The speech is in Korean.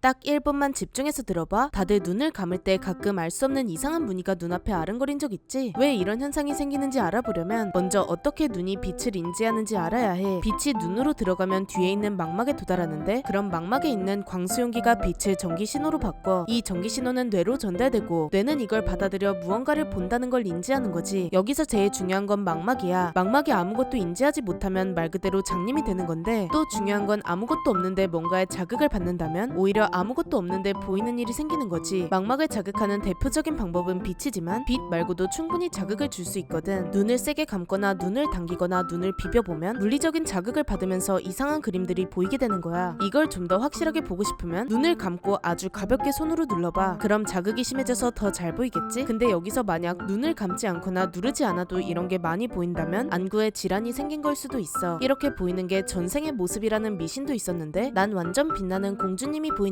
딱 1분만 집중해서 들어봐. 다들 눈을 감을 때 가끔 알 수 없는 이상한 무늬가 눈앞에 아른거린 적 있지? 왜 이런 현상이 생기는지 알아보려면 먼저 어떻게 눈이 빛을 인지하는지 알아야 해. 빛이 눈으로 들어가면 뒤에 있는 망막에 도달하는데 그럼 망막에 있는 광수용기가 빛을 전기 신호로 바꿔. 이 전기 신호는 뇌로 전달되고 뇌는 이걸 받아들여 무언가를 본다는 걸 인지하는 거지. 여기서 제일 중요한 건 망막이야. 망막이 아무것도 인지하지 못하면 말 그대로 장님이 되는 건데 또 중요한 건 아무것도 없는데 뭔가에 자극을 받는다면 오히려 아무것도 없는데 보이는 일이 생기는 거지. 망막을 자극하는 대표적인 방법은 빛이지만 빛 말고도 충분히 자극을 줄 수 있거든. 눈을 세게 감거나 눈을 당기거나 눈을 비벼보면 물리적인 자극을 받으면서 이상한 그림들이 보이게 되는 거야. 이걸 좀 더 확실하게 보고 싶으면 눈을 감고 아주 가볍게 손으로 눌러봐. 그럼 자극이 심해져서 더 잘 보이겠지? 근데 여기서 만약 눈을 감지 않거나 누르지 않아도 이런 게 많이 보인다면 안구에 질환이 생긴 걸 수도 있어. 이렇게 보이는 게 전생의 모습이라는 미신도 있었는데 난 완전 빛나는 공주님이 보이는